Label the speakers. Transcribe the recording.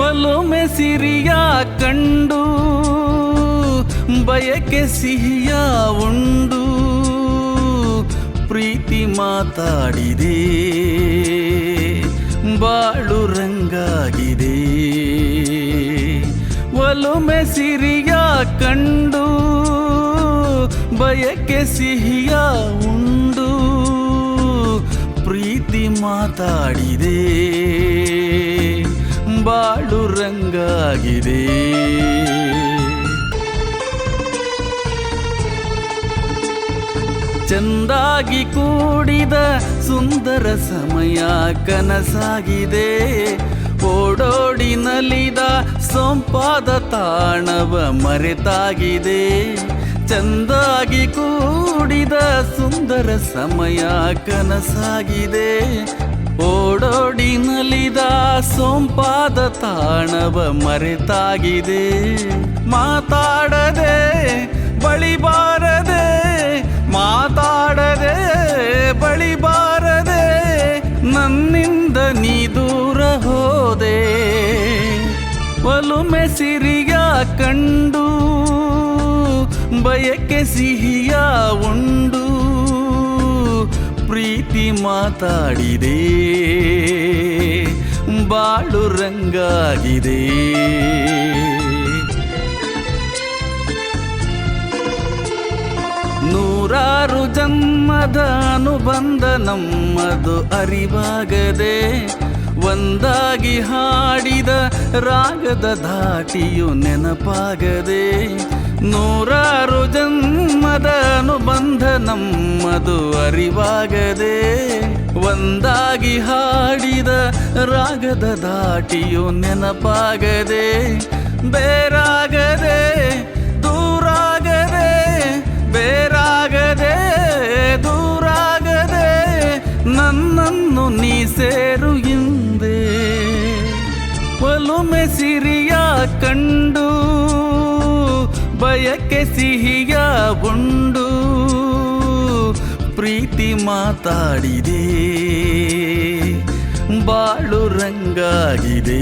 Speaker 1: ಒಲೊಮೆ ಸಿರಿಯ ಕಂಡು, ಬಯಕೆ ಸಿಹಿಯ ಉಂಡು, ಪ್ರೀತಿ ಮಾತಾಡಿದೆ, ಬಾಳು ರಂಗಾಗಿದೆ. ಒಲೊಮೆ ಸಿರಿಯ ಕಂಡು, ಬಯಕೆ ಸಿಹಿಯ ಉಂಡು, ಪ್ರೀತಿ ಮಾತಾಡಿದೆ. ಬಾಳು ರಂಗಾಗಿದೆ. ಚಂದಾಗಿ ಕೂಡಿದ ಸುಂದರ ಸಮಯ ಕನಸಾಗಿದೆ. ಓಡೋಡಿ ನಲಿದ ಸೊಂಪಾದ ತಾಣವ ಮರೆತಾಗಿದೆ. ಚಂದಾಗಿ ಕೂಡಿದ ಸುಂದರ ಸಮಯ ಕನಸಾಗಿದೆ. ಓಡೋಡಿ ನಲಿದ ಸೊಂಪಾದ ತಾಣವ ಮರೆತಾಗಿದೆ. ಮಾತಾಡದೆ ಬಳಿ ಬಾರದೆ ಮಾತಾಡದೆ ಬಳಿ ಬಾರದೆ ನನ್ನಿಂದ ನೀ ದೂರ ಹೋದೆ. ಒಲುಮೆ ಸಿರಿಯ ಕಂಡು, ಬಯಕೆ ಸಿಹಿಯ ಉಂಡು. ಪ್ರೀತಿ ಮಾತಾಡಿದೆ. ಬಾಳು ರಂಗಾಗಿದೆ. ನೂರಾರು ಜನ್ಮದ ಅನುಬಂಧ ನಮ್ಮದು ಅರಿವಾಗದೆ, ಒಂದಾಗಿ ಹಾಡಿದ ರಾಗದ ಧಾಟಿಯು ನೆನಪಾಗದೆ, ನೂರಾರು ಜನ್ಮದ ಅನುಬಂಧ ನಮ್ಮದು ಅರಿವಾಗದೆ ಒಂದಾಗಿ ಹಾಡಿದ ರಾಗದ ದಾಟಿಯು ನೆನಪಾಗದೆ ಬೇರಾಗದೆ ದೂರಾಗದೆ ಬೇರಾಗದೆ ದೂರಾಗದೆ ನನ್ನನ್ನು ನೀ ಸೇರು ಹಿಂದೆ ಒಲುಮೆ ಸಿರಿಯ ಕಂಡು ಬಯಕೆ ಸಿಹಿಯ ಉಂಡು ಪ್ರೀತಿ ಮಾತಾಡಿದೆ ಬಾಳು ರಂಗಾಗಿದೆ.